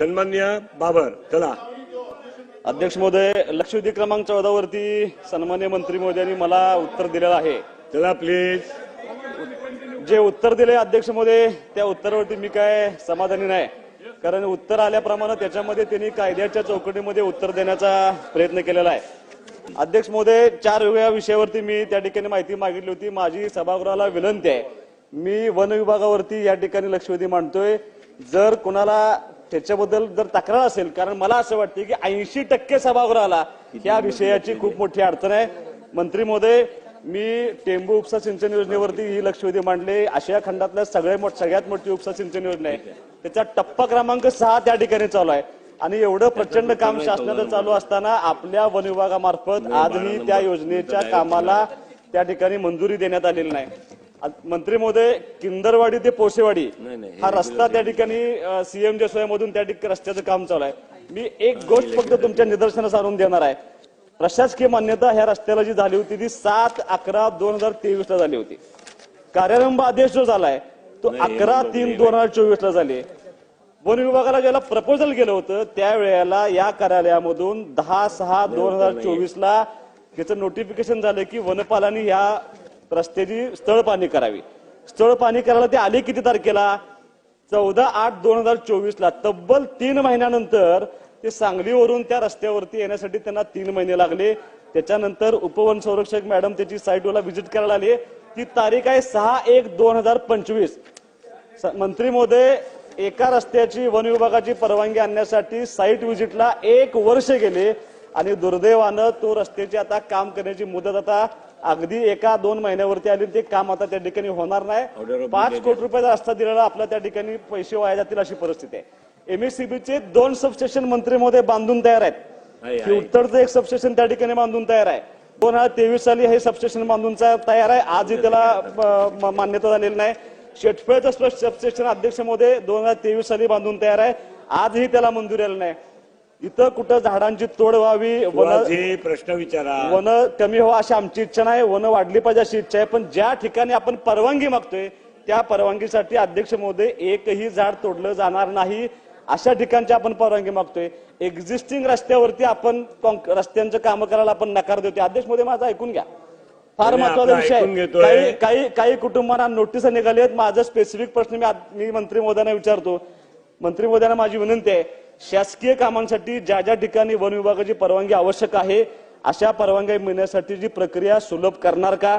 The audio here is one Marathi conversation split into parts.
सन्मान्य बाबर चला. अध्यक्ष महोदय लक्षवेधी क्रमांक चौदा वरती सन्मान्य मंत्री महोदयांनी मला उत्तर दिलेलं आहे. चला प्लीज जे उत्तर दिले अध्यक्ष महोदय त्या उत्तरावरती मी काय समाधानी नाही. कारण उत्तर आल्याप्रमाणे त्याच्यामध्ये त्यांनी कायद्याच्या चौकटीमध्ये उत्तर देण्याचा प्रयत्न केलेला आहे. अध्यक्ष महोदय चार वेगळ्या विषयावरती मी त्या ठिकाणी माहिती मागितली होती. माझी सभागृहाला विनंती आहे. मी वन विभागावरती या ठिकाणी लक्षवेधी मांडतोय. जर कोणाला त्याच्याबद्दल जर तक्रार असेल कारण मला असं वाटतं की ऐंशी टक्के सभागृहाला या विषयाची खूप मोठी अडचण आहे. मंत्री महोदय मी टेंबू उपसा सिंचन योजनेवरती ही लक्षवेधी मांडले. आशिया खंडातल्या सगळे मोठ सगळ्यात मोठी उपसा सिंचन योजना आहे. त्याचा टप्पा क्रमांक सहा त्या ठिकाणी चालू आहे. आणि एवढं प्रचंड काम शासनाचं चालू असताना आपल्या वन विभागामार्फत आजही त्या योजनेच्या कामाला त्या ठिकाणी मंजुरी देण्यात आलेली नाही. मंत्री महोदय किंदरवाडी ते पोसेवाडी हा रस्ता त्या ठिकाणी सीएम मधून त्या ठिकाणी रस्त्याचं काम चालू आहे. मी एक गोष्ट फक्त तुमच्या निदर्शनास आणून देणार आहे. प्रशासकीय मान्यता ह्या रस्त्याला जी झाली होती ती सात अकरा दोन हजार तेवीस ला झाली होती. कार्यारंभ आदेश जो झालाय तो अकरा तीन दोन हजार चोवीस ला झाले. वन विभागाला ज्याला प्रपोजल केलं होतं त्यावेळेला या कार्यालयामधून दहा सहा दोन हजार चोवीस ला त्याचं नोटिफिकेशन झालं की वनपालांनी ह्या रस्त्याची स्थळ पाणी करावी. स्थळ पाणी करायला ते आले किती तारखेला? चौदा आठ दोन हजार चोवीस ला तब्बल तीन महिन्यानंतर ते सांगलीवरून त्या रस्त्यावरती येण्यासाठी त्यांना तीन महिने लागले. त्याच्यानंतर उपवन संरक्षक मॅडम त्याची साईटला व्हिजिट करायला आली. ती तारीख आहे सहा एक दोन हजार पंचवीस. स- मंत्री महोदय एका रस्त्याची वन विभागाची परवानगी आणण्यासाठी साईट व्हिजिटला एक वर्ष गेले आणि दुर्दैवानं तो रस्त्याची आता काम करण्याची मुदत आता अगदी एका दोन महिन्यावरती आली ते काम आता त्या ठिकाणी होणार नाही. पाच कोटी रुपयाचा रस्ता दिलेला आपल्या त्या ठिकाणी पैसे वाया जातील अशी परिस्थिती आहे. एमएससीबीचे दोन सबस्टेशन मंत्री महोदय बांधून तयार आहेत. आहे, की उत्तरचं एक सबस्टेशन त्या ठिकाणी बांधून तयार आहे. दोन हजार तेवीस साली हे सबस्टेशन बांधून तयार आहे. आजही त्याला मान्यता झालेली नाही. शेटफळचं सबस्टेशन अध्यक्ष महोदय दोन हजार तेवीस साली बांधून तयार आहे. आजही त्याला मंजुरी आली नाही. इथं कुठं झाडांची तोड व्हावी वन माझे प्रश्न विचारा. वन कमी व्हावं अशी आमची इच्छा नाही वन वाढली पाहिजे अशी इच्छा आहे. पण ज्या ठिकाणी आपण परवानगी मागतोय त्या परवानगीसाठी अध्यक्ष महोदय एकही झाड तोडलं जाणार नाही. अशा ठिकाणची आपण परवानगी मागतोय. एक्झिस्टिंग रस्त्यावरती आपण काँक- रस्त्यांचं काम करायला आपण नकार देतोय. अध्यक्ष महोदय माझं ऐकून घ्या. फार नाही, महत्त्वाचा आपलं विषय ऐकून आहे घेतोय. काही काही काही कुटुंबांना नोटीस निघाली आहेत माझं स्पेसिफिक प्रश्न मी आत- मी मंत्री महोदयांना विचारतो. मंत्री महोदयांना माझी विनंती आहे. शासकीय कामांसाठी ज्या ज्या ठिकाणी वन विभागाची परवानगी आवश्यक आहे अशा परवानगी मिळण्यासाठी जी प्रक्रिया सुलभ करणार का?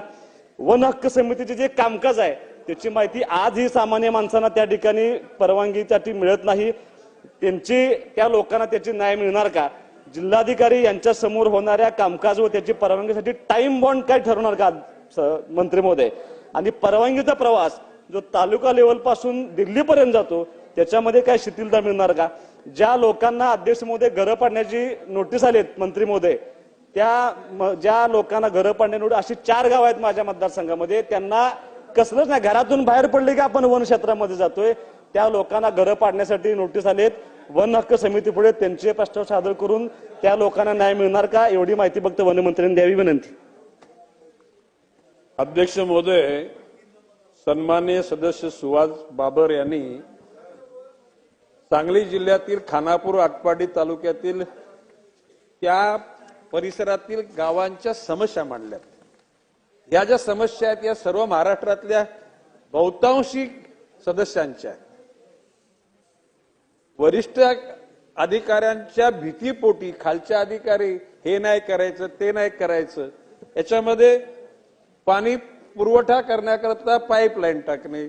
वन हक्क समितीचे जे कामकाज आहे त्याची माहिती आजही सामान्य माणसांना त्या ठिकाणी परवानगीसाठी मिळत नाही. त्यांची त्या लोकांना त्याची न्याय मिळणार का? जिल्हाधिकारी यांच्या समोर होणाऱ्या कामकाज व त्याची परवानगीसाठी टाइम बॉन्ड काय ठरवणार का स- मंत्री महोदय? आणि परवानगीचा प्रवास जो तालुका लेवलपासून दिल्लीपर्यंत जातो त्याच्यामध्ये काय शिथिलता मिळणार का? ज्या लोकांना अध्यक्ष महोदय घरं पाडण्याची नोटीस आली मंत्री महोदय त्या ज्या लोकांना घरं पाडण्याची अशी चार गाव आहेत माझ्या मतदारसंघामध्ये. त्यांना कसलंच नाही घरातून बाहेर पडले की आपण वन क्षेत्रामध्ये जातोय. त्या लोकांना घरं पाडण्यासाठी नोटीस आलेत वन हक्क समितीपुढे त्यांचे प्रस्ताव सादर करून त्या लोकांना न्याय मिळणार का एवढी माहिती फक्त वनमंत्र्यांनी द्यावी विनंती. अध्यक्ष महोदय सन्मान्य सदस्य सुहास बाबर यांनी सांगली जिल्ह्यातील खानापूर आटपाडी तालुक्यातील त्या परिसरातील गावांच्या समस्या मांडल्यात. या ज्या समस्या आहेत या सर्व महाराष्ट्रातल्या बहुतांशी सदस्यांच्या. वरिष्ठ अधिकाऱ्यांच्या भीतीपोटी खालच्या अधिकारी हे नाही करायचं ते नाही करायचं याच्यामध्ये पाणी पुरवठा करण्याकरता पाईपलाईन टाकणे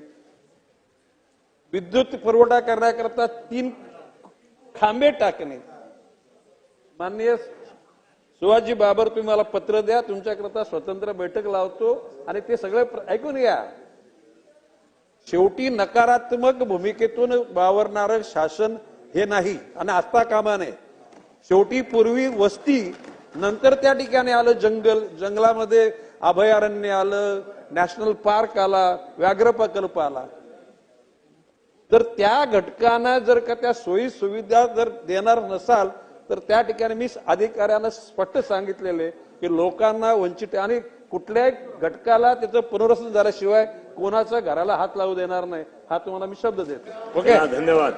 विद्युत पुरवठा करण्याकरता तीन खांबे टाकणे. माननीय शिवाजी बाबर तुम्ही मला पत्र द्या तुमच्याकरता स्वतंत्र बैठक लावतो आणि ते सगळे ऐकून घ्या. शेवटी नकारात्मक भूमिकेतून वावरणार शासन हे नाही आणि असता कामा नये शेवटी पूर्वी वस्ती नंतर त्या ठिकाणी आलं जंगल जंगलामध्ये अभयारण्य आलं नॅशनल पार्क आला व्याघ्र प्रकल्प आला. तर त्या घटकांना जर का त्या सोयी सुविधा जर देणार नसाल तर त्या ठिकाणी मी अधिकाऱ्यांना स्पष्ट सांगितलेले की लोकांना वंचित आणि कुठल्याही घटकाला त्याचं पुनर्वसन झाल्याशिवाय कोणाच्या घराला हात लावू देणार नाही हा तुम्हाला मी शब्द देतो. ओके. धन्यवाद.